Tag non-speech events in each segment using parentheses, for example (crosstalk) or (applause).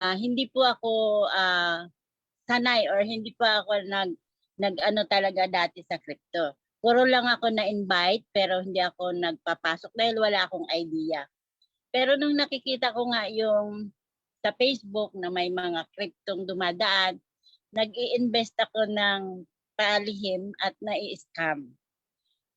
ah, hindi po ako ah, sanay or hindi pa ako nag nag ano talaga dati sa crypto. Puro lang ako na-invite pero hindi ako nagpapasok dahil wala akong idea. Pero nung nakikita ko nga yung sa Facebook na may mga cryptong dumadaan, nag-i-invest ako ng palihim at nai-scam.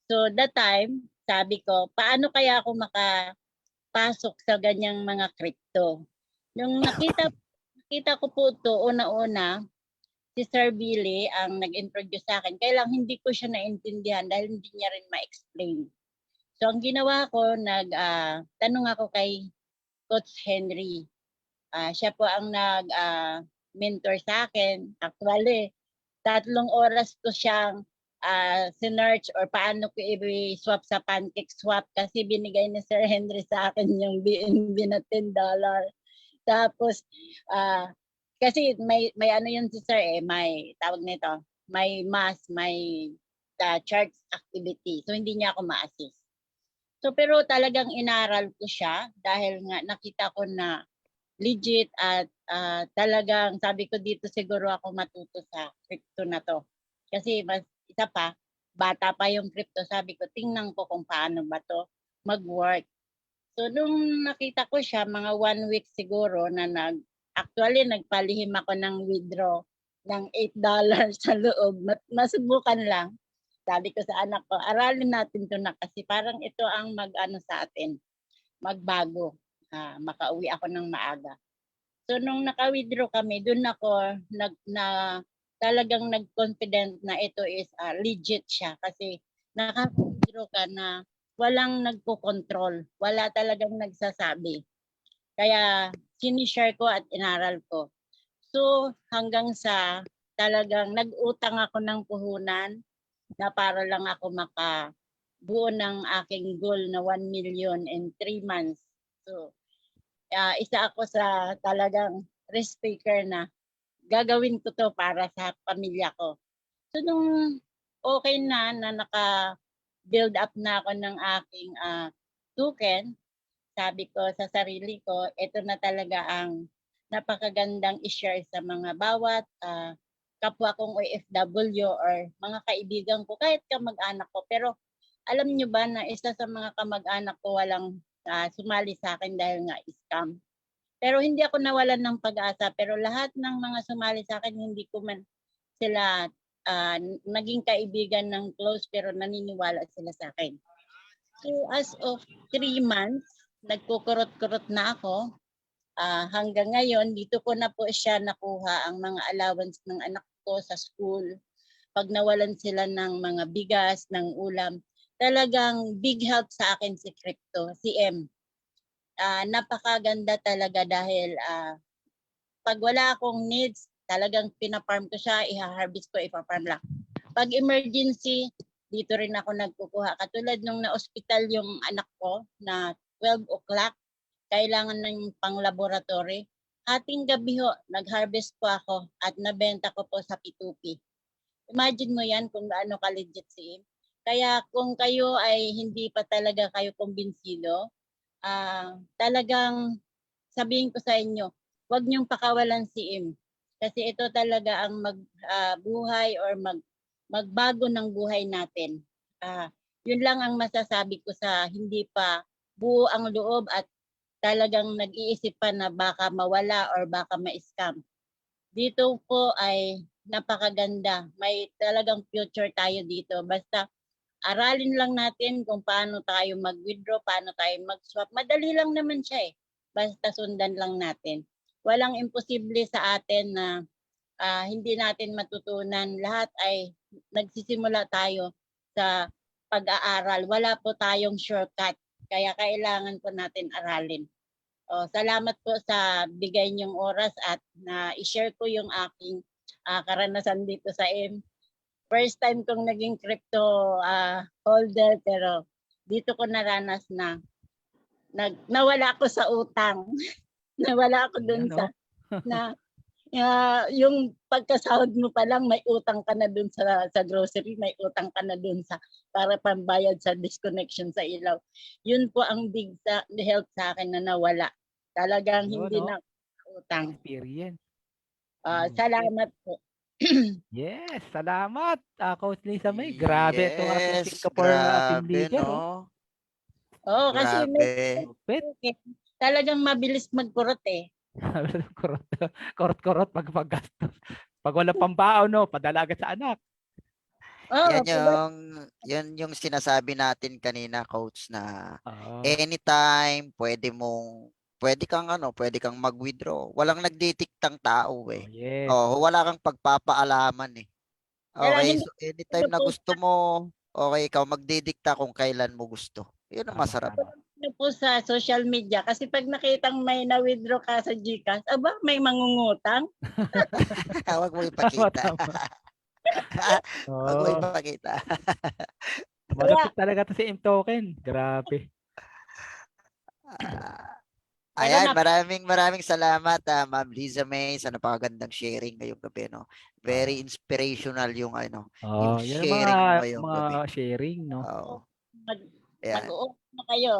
So that time, sabi ko, paano kaya ako makapasok sa ganyang mga crypto? Nung nakita nakita ko po ito, una-una, si Sir Billy ang nag-introduce sa akin. Kaya lang hindi ko siya naintindihan dahil hindi niya rin ma-explain. So ang ginawa ko, nag ah, tanong ako kay Coach Henry. Ah, siya po ang nag ah, sa akin. Actually, tatlong oras ko siyang ah, sinearch or paano ko i-swap sa pancake swap kasi binigay ni Sir Henry sa akin yung BNB na $10. Tapos, ah, kasi may may ano yun si sir eh, may tawag nito, may mass, may uh, charts activity. So hindi niya ako ma-assist. So pero talagang inaral ko siya dahil nga nakita ko na legit at ah, talagang sabi ko dito siguro ako matuto sa crypto na to. Kasi mas isa pa, bata pa yung crypto, sabi ko tingnan ko kung paano ba to mag-work. So nung nakita ko siya, mga one week siguro na nag Actually, nagpalihim ako ng withdraw ng $8 (laughs) sa loob. Masubukan lang. Sabi ko sa anak ko, aralin natin to na kasi parang ito ang mag-ano sa atin, magbago. Ah, makauwi ako ng maaga. So nung naka-withdraw kami, doon ako nag na talagang nag-confident na ito is ah, legit siya kasi naka-withdraw ka na walang nagko-control, wala talagang nagsasabi. Kaya sinishare ko at inaral ko. So hanggang sa talagang nag-utang ako ng puhunan na para lang ako makabuo ng aking goal na 1 million in 3 months. So ah, isa ako sa talagang risk taker na gagawin ko to para sa pamilya ko. So nung okay na na naka build up na ako ng aking ah, token, sabi ko sa sarili ko, ito na talaga ang napakagandang i-share sa mga bawat ah, kapwa kong OFW or mga kaibigan ko, kahit kamag-anak ko. Pero alam nyo ba na isa sa mga kamag-anak ko walang ah, sumali sa akin dahil nga scam. Pero hindi ako nawalan ng pag-asa. Pero lahat ng mga sumali sa akin, hindi ko man sila ah, naging kaibigan ng close pero naniniwala sila sa akin. So as of three months, nagkukurot-kurot na ako. Ah, hanggang ngayon, dito ko na po siya nakuha ang mga allowance ng anak ko sa school. Pag nawalan sila ng mga bigas, ng ulam, talagang big help sa akin si Crypto, si M. Ah, napakaganda talaga dahil ah, pag wala akong needs, talagang pinaparm ko siya, iha-harvest ko, ipaparm lang. Pag emergency, dito rin ako nagkukuha. Katulad nung na-hospital yung anak ko na 12 o'clock, kailangan ng pang-laboratory. Ating gabi ho, nag-harvest po ako at nabenta ko po sa P2P. Imagine mo yan kung gaano ka-legit si Im. Kaya kung kayo ay hindi pa talaga kayo kumbinsido, ah talagang sabihin ko sa inyo, huwag niyong pakawalan si Im. Kasi ito talaga ang magbuhay or mag, magbago ng buhay natin. Ah, yun lang ang masasabi ko sa hindi pa buo ang loob at talagang nag-iisip pa na baka mawala or baka ma-scam. Dito po ay napakaganda. May talagang future tayo dito. Basta aralin lang natin kung paano tayo mag-withdraw, paano tayo mag-swap. Madali lang naman siya eh. Basta sundan lang natin. Walang imposible sa atin na ah, hindi natin matutunan. Lahat ay nagsisimula tayo sa pag-aaral. Wala po tayong shortcut. Kaya kailangan po natin aralin. O, salamat po sa bigay niyong oras at na i-share ko yung aking ah, karanasan dito sa M. First time kong naging crypto ah, holder pero dito ko naranas na nag nawala ako sa utang. (laughs) nawala ako dun Ano? sa (laughs) na ah, yung pagkasahod mo pa lang may utang ka na dun sa sa grocery, may utang ka na dun sa para pambayad sa disconnection sa ilaw. Yun po ang big sa, help sa akin na nawala. Talagang Oo, hindi no? na utang. experience. Ah, Mm. salamat po. (clears throat) Yes, salamat. Ah, Coach Lisa May, grabe itong ating Yes, Singapore na team grabe, leader. oh. no? Oo, kasi may Grabe. Pet, talagang mabilis magkurot eh. (laughs) kurot, kurot, kurot pag paggastos. Pag wala pambaon, no, padala agad sa anak. Oo, Yan yung, yan yung sinasabi natin kanina, coach, na Oo. anytime pwede mong, pwede kang ano, pwede kang mag-withdraw. Walang nagditiktang tao eh. yes. Oh, wala kang pagpapaalaman eh. Okay, so anytime na gusto mo, okay, ikaw magdidikta kung kailan mo gusto. Yun ang masarap. Ano po sa social media kasi pag nakitang may na-withdraw ka sa GCash, aba, may mangungutang. (laughs) Huwag mo ipakita. tama. (laughs) Huwag mo Oo. ipakita. (laughs) Malapit talaga to si M Token. Grabe. Ah, Pero Ayan, na- maraming maraming salamat ah, Ma'am Liza May sa napakagandang sharing ngayong gabi no. Very inspirational yung ano. Oh, yan ang sharing mga, mo mga gabi. sharing, no? Oo. Mag- Ayan. Mag-uusap na kayo.